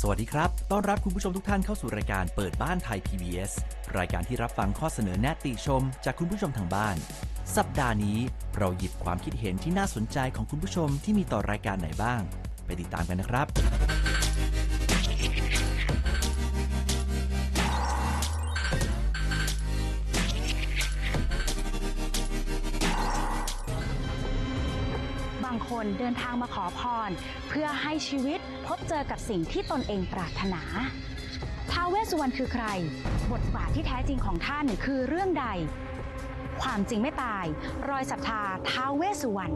สวัสดีครับ ต้อนรับคุณผู้ชมทุกท่านเข้าสู่รายการเปิดบ้านไทย PBS รายการที่รับฟังข้อเสนอแนะติชม จากคุณผู้ชมทางบ้าน สัปดาห์นี้เราหยิบความคิดเห็นที่น่าสนใจของคุณผู้ชมที่มีต่อรายการไหนบ้าง ไปติดตามกันนะครับางคนเดินทางมาขอพร เพื่อให้ชีวิตพบเจอกับสิ่งที่ตนเองปรารถนาท้าวเวสสุวรรณคือใคร บทบาทที่แท้จริงของท่านคือเรื่องใด ความจริงไม่ตาย รอยศรัทธาท้าวเวสสุวรรณ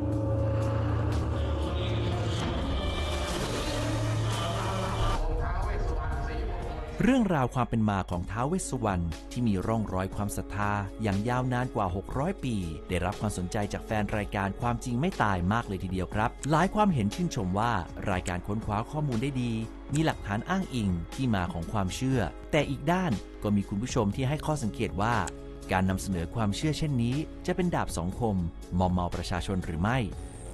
เรื่องราวความเป็นมาของท้าวเวสสุวรรณที่มีร่องรอยความศรัทธาอย่างยาวนานกว่า 600 ปี ได้รับความสนใจจากแฟนรายการความจริงไม่ตายมากเลยทีเดียวครับ หลายความเห็นชื่นชมว่ารายการค้นคว้าข้อมูลได้ดี มีหลักฐานอ้างอิงที่มาของความเชื่อ แต่อีกด้านก็มีคุณผู้ชมที่ให้ข้อสังเกตว่า การนำเสนอความเชื่อเช่นนี้ จะเป็นดาบสองคมมอมเมาประชาชนหรือไม่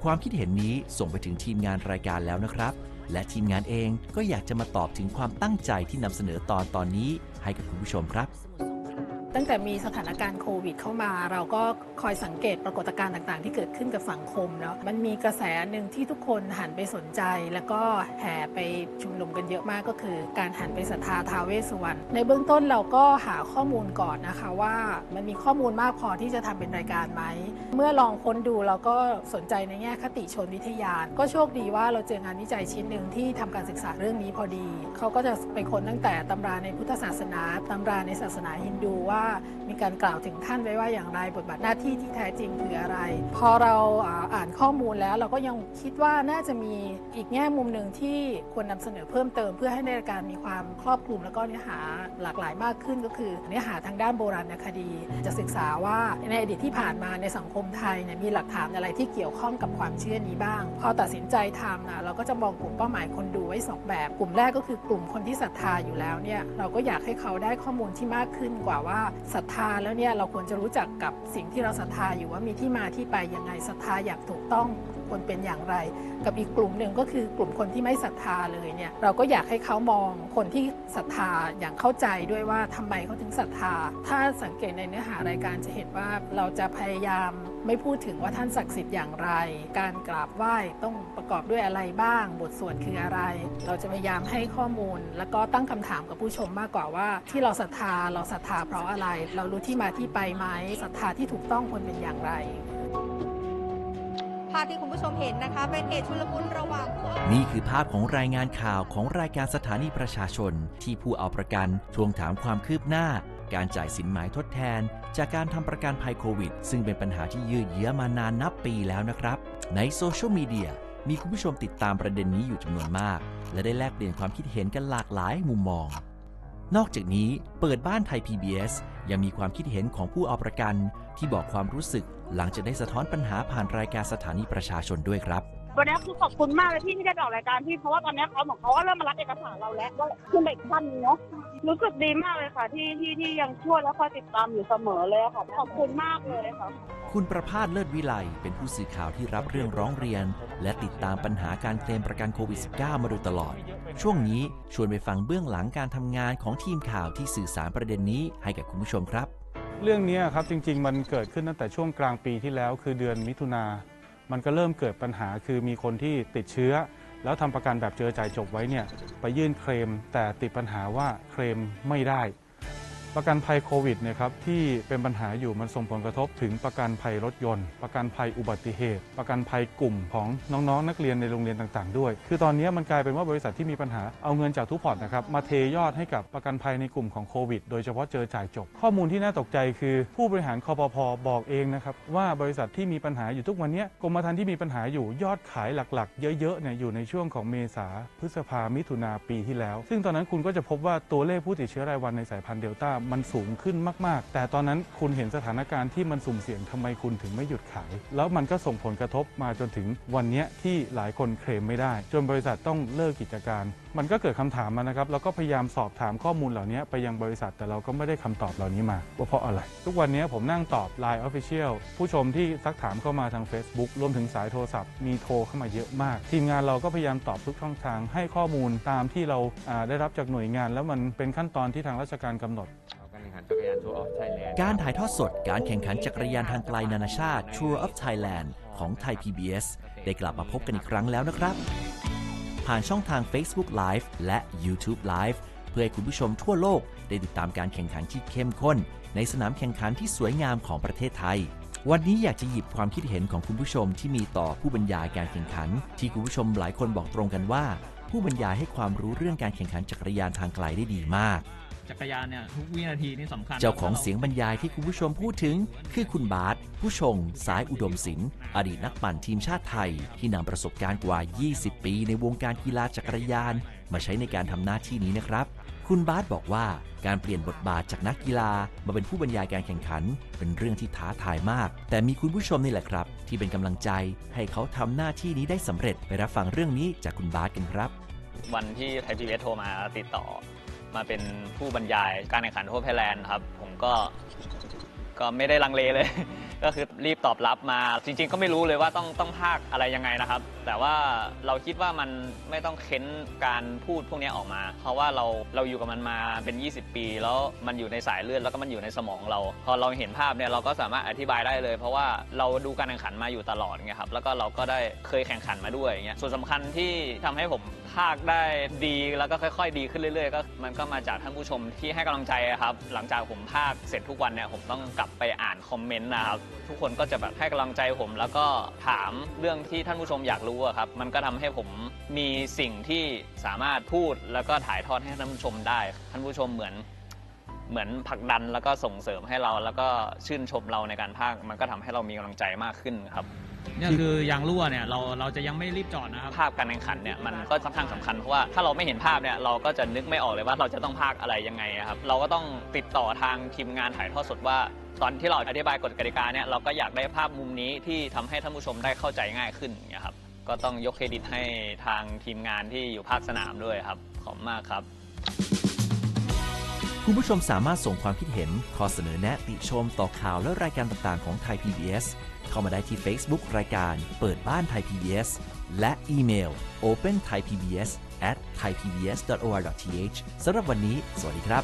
ความคิดเห็นนี้ส่งไปถึงทีมงานรายการแล้วนะครับ และทีมงานเองก็อยากจะมาตอบถึงความตั้งใจที่นำเสนอตอนตอนนี้ให้กับคุณผู้ชมครับ ตั้งแต่มีสถานการณ์โควิดเข้ามา เราก็คอยสังเกตปรากฏการณ์ต่างๆ ที่เกิดขึ้นกับสังคมเนาะมันมีกระแสหนึ่งที่ทุกคนหันไปสนใจ แล้วก็แห่ไปชุมนุมกันเยอะมากก็คือ การหันไปศรัทธาท้าวเวสสุวรรณในเบื้องต้นเราก็หาข้อมูลก่อนนะคะว่ามันมีข้อมูลมากพอที่จะทำเป็นรายการไหม เมื่อลองค้นดูเราก็สนใจในแง่คติชนวิทยา ก็โชคดีว่าเราเจองานวิจัยชิ้นหนึ่งที่ทำการศึกษาเรื่องนี้พอดี เขาก็จะไปค้นตั้งแต่ตำราในพุทธศาสนาตำราในศาสนาฮินดูว่ามีการกล่าวถึงท่านไว้ว่าอย่างไรบทบาทหน้าที่ที่แท้จริงคืออะไร พอเราอ่านข้อมูลแล้วเราก็ยังคิดว่าน่าจะมีอีกแง่มุมหนึ่งที่ควรนำเสนอเพิ่มเติม เพื่อให้รายการมีความครอบคลุมแล้วก็เนื้อหาหลากหลายมากขึ้นก็คือ เนื้อหาทางด้านโบราณคดี จะศึกษาว่าในอดีตที่ผ่านมาในสังคมไทยเนี่ยมีหลักฐานอะไรที่เกี่ยวข้องกับความเชื่อนี้บ้าง พอตัดสินใจทำนะเราก็จะมองกลุ่มเป้าหมายคนดูไว้สองแบบ กลุ่มแรกก็คือกลุ่มคนที่ศรัทธาอยู่แล้วเนี่ยเราก็อยากให้เขาได้ข้อมูลที่มากขึ้นกว่าว่าศรัทธาแล้วเนี่ยเราควรจะรู้จักกับสิ่งที่เราศรัทธาอยู่ว่ามีที่มาที่ไปยังไงศรัทธาอย่างถูกต้อง ควรเป็นอย่างไร กับอีกกลุ่มหนึ่งก็คือกลุ่มคนที่ไม่ศรัทธาเลยเนี่ยเราก็อยากให้เขามองคนที่ศรัทธาอย่างเข้าใจด้วยว่าทำไมเขาถึงศรัทธา ถ้าสังเกตในเนื้อหารายการจะเห็นว่าเราจะพยายามไม่พูดถึงว่าท่านศักดิ์สิทธิ์อย่างไร การกราบไหว้ต้องประกอบด้วยอะไรบ้าง บทสวดคืออะไร เราจะพยายามให้ข้อมูล แล้วก็ตั้งคำถามกับผู้ชมมากกว่าว่า ที่เราศรัทธาเราศรัทธาเพราะอะไร เรารู้ที่มาที่ไปไหมศรัทธาที่ถูกต้องควรเป็นอย่างไราพที่คุณผู้ชมเห็นนะคะ เป็นเหตุชุลมุนระหว่างนี่คือภาพของรายงานข่าวของรายการสถานีประชาชน ที่ผู้เอาประกันทวงถามความคืบหน้า การจ่ายสินหมายทดแทน จากการทำประกันภัยโควิด ซึ่งเป็นปัญหาที่ยืดเยื้อมานานนับปีแล้วนะครับ ในโซเชียลมีเดียมีคุณผู้ชมติดตามประเด็นนี้อยู่จำนวนมาก และได้แลกเปลี่ยนความคิดเห็นกันหลากหลายมุมมอง นอกจากนี้เปิดบ้านไทย PBS ยังมีความคิดเห็นของผู้เอาประกัน ที่บอกความรู้สึก หลังจากได้สะท้อนปัญหาผ่านรายการสถานีประชาชนด้วยครับวันนี้คือขอบคุณมากเลยพี่ที่ได้ไปออกรายการพี่เพราะว่าตอนนี้เขาเหมือนเขาก็เริ่มมารับเอกสารเราแล้วว่าขึ้นไปอีกขั้นหนึงเนาะรู้สึกดีมากเลยค่ะที่ที่ที่ยังช่วยและคอยติดตามอยู่เสมอเลยค่ะขอบคุณมากเลยค่ะคุณประพาสเลิศวิไลเป็นผู้สื่อข่าวที่รับเรื่องร้องเรียน และติดตามปัญหาการเคลมประกันโควิด -19 มาโดยตลอด ช่วงนี้ชวนไปฟังเบื้องหลังการทำงานของทีมข่าวที่สื่อสารประเด็นนี้ให้กับคุณผู้ชมครับ เรื่องนี้ครับจริง ๆ มันเกิดขึ้นตั้งแต่ช่วงกลางปีที่แล้ว คือเดือนมิถุนามันก็เริ่มเกิดปัญหาคือมีคนที่ติดเชื้อ แล้วทำประกันแบบเจอจ่ายจบไว้เนี่ยไปยื่นเคลม แต่ติดปัญหาว่าเคลมไม่ได้ ประกันภัยโควิดเนี่ยครับที่เป็นปัญหาอยู่มันส่งผลกระทบถึงประกันภัยรถยนต์ ประกันภัยอุบัติเหตุ ประกันภัยกลุ่มของน้องๆ นักเรียนในโรงเรียนต่างๆ ด้วย คือตอนนี้มันกลายเป็นว่าบริษัทที่มีปัญหาเอาเงินจากทุกพอร์ตนะครับมาเทยอดให้กับประกันภัยในกลุ่มของโควิดโดยเฉพาะเจอจ่ายจบ ข้อมูลที่น่าตกใจคือ ผู้บริหารคอปพบอกเองนะครับว่าบริษัทที่มีปัญหาอยู่ทุกวันนี้กรมธรรม์ที่มีปัญหาอยู่ยอดขายหลักๆ เยอะๆเนี่ยอยู่ในช่วงของเมษาพฤษภามิถุนาปีที่แล้ว ซึ่งตอนนั้นคุณก็จะพบว่าตัวเลขผู้ติดเชื้อรายวันในสายพันธุ์เดลต้ามันสูงขึ้นมาก ๆ แต่ตอนนั้นคุณเห็นสถานการณ์ที่มันสุ่มเสี่ยงทำไมคุณถึงไม่หยุดขาย แล้วมันก็ส่งผลกระทบมาจนถึงวันนี้ที่หลายคนเคลมไม่ได้ จนบริษัทต้องเลิกกิจการ มันก็เกิดคำถามมานะครับแล้วก็พยายามสอบถามข้อมูลเหล่านี้ไปยังบริษัทแต่เราก็ไม่ได้คำตอบเหล่านี้มาว่าเพราะอะไร ทุกวันนี้ผมนั่งตอบ Line Official ผู้ชมที่ซักถามเข้ามาทาง Facebook รวมถึงสายโทรศัพท์มีโทรเข้ามาเยอะมาก ทีมงานเราก็พยายามตอบทุกช่องทางให้ข้อมูลตามที่เราได้รับจากหน่วยงาน แล้วมันเป็นขั้นตอนที่ทางราชการกำหนด ขันจักรยานทัวร์ออฟไทยแลนด์การถ่ายทอดสดการแข่งขันจักรยานทางไกลนานาชาติ Tour of Thailand ของไทย PBS ได้กลับมาพบกันอีกครั้งแล้วนะครับ ผ่านช่องทาง Facebook Live และ YouTube Live เพื่อให้คุณผู้ชมทั่วโลกได้ติดตามการแข่งขันที่เข้มข้น ในสนามแข่งขันที่สวยงามของประเทศไทย วันนี้อยากจะหยิบความคิดเห็นของคุณผู้ชมที่มีต่อผู้บรรยายการแข่งขัน ที่คุณผู้ชมหลายคนบอกตรงกันว่า ผู้บรรยายให้ความรู้เรื่องการแข่งขันจักรยานทางไกลได้ดีมาก จักรยานเนี่ยทุกวินาทีนี่สำคัญเจ้าของเสียงบรรยายที่คุณผู้ชมพูดถึง คือคุณบาสผู้ชง สายอุดมศิลป์อดีตนักปั่นทีมชาติไทย ที่นำประสบการณ์กว่า 20 ปีในวงการกีฬาจักรยาน มาใช้ในการทำหน้าที่นี้นะครับ คุณบาสบอกว่าการเปลี่ยนบทบาทจากนักกีฬามาเป็นผู้บรรยายการแข่งขัน เป็นเรื่องที่ท้าทายมาก แต่มีคุณผู้ชมนี่แหละครับ ที่เป็นกำลังใจให้เขาทำหน้าที่นี้ได้สำเร็จไปรับฟังเรื่องนี้จากคุณบาสกันครับ วันที่ไทยพีบีโทรมาติดต่อ มาเป็นผู้บรรยายการแข่งขันทั่วไทยแลนด์ครับ ผมก็ก็ไม่ได้ลังเลเลย ก็คือรีบตอบรับมาจริง ๆ ก็ไม่รู้เลยว่าต้องต้องพากอะไรยังไงนะครับ แต่ว่าเราคิดว่ามันไม่ต้องเค้นการพูดพวกนี้ออกมา เพราะว่าเราเราอยู่กับมันมาเป็น 20 ปี แล้วมันอยู่ในสายเลือดแล้วก็มันอยู่ในสมองเรา พอเราเห็นภาพเนี่ยเราก็สามารถอธิบายได้เลย เพราะว่าเราดูการแข่งขันมาอยู่ตลอดไงครับแล้วก็เราก็ได้เคยแข่งขันมาด้วยอย่างเงี้ยส่วนสำคัญที่ทำให้ผม ภาคได้ดีแล้วก็ค่อย ๆ ดีขึ้นเรื่อยๆก็มันก็มาจากท่านผู้ชมที่ให้กำลังใจครับ หลังจากผมภาคเสร็จทุกวันเนี่ยผมต้องกลับไปอ่านคอมเมนต์นะครับทุกคนก็จะแบบให้กำลังใจผม แล้วก็ถามเรื่องที่ท่านผู้ชมอยากรู้อะครับมันก็ทำให้ผมมีสิ่งที่สามารถพูดแล้วก็ถ่ายทอดให้ท่านผู้ชมได้ ท่านผู้ชมเหมือน เหมือนผลักดันแล้วก็ส่งเสริมให้เรา แล้วก็ชื่นชมเราในการพากย์มันก็ทำให้เรามีกำลังใจมากขึ้นครับ เนี่ยคือยางรั่วเนี่ยเราเราจะยังไม่รีบจอดนะครับ ภาพการแข่งขันเนี่ยมันก็ค่อนข้างสำคัญเพราะว่าถ้าเราไม่เห็นภาพเนี่ยเราก็จะนึกไม่ออกเลยว่าเราจะต้องพากย์อะไรยังไงอะครับเราก็ต้องติดต่อทางทีมงานถ่ายทอดสดว่า ตอนที่เราอธิบายกฎกติกาเนี่ยเราก็อยากได้ภาพมุมนี้ที่ทำให้ท่านผู้ชมได้เข้าใจง่ายขึ้นอย่างเงี้ยครับก็ต้องยกเครดิตให้ทางทีมงานที่อยู่ภาคสนามด้วยครับขอบคุณมากครับ คุณผู้ชมสามารถส่งความคิดเห็น ข้อเสนอแนะติชมต่อข่าวและรายการต่างๆของไทย PBS เข้ามาได้ที่ Facebook รายการเปิดบ้านไทย PBS และอีเมล open thai pbs at thaipbs.or.th สำหรับวันนี้ สวัสดีครับ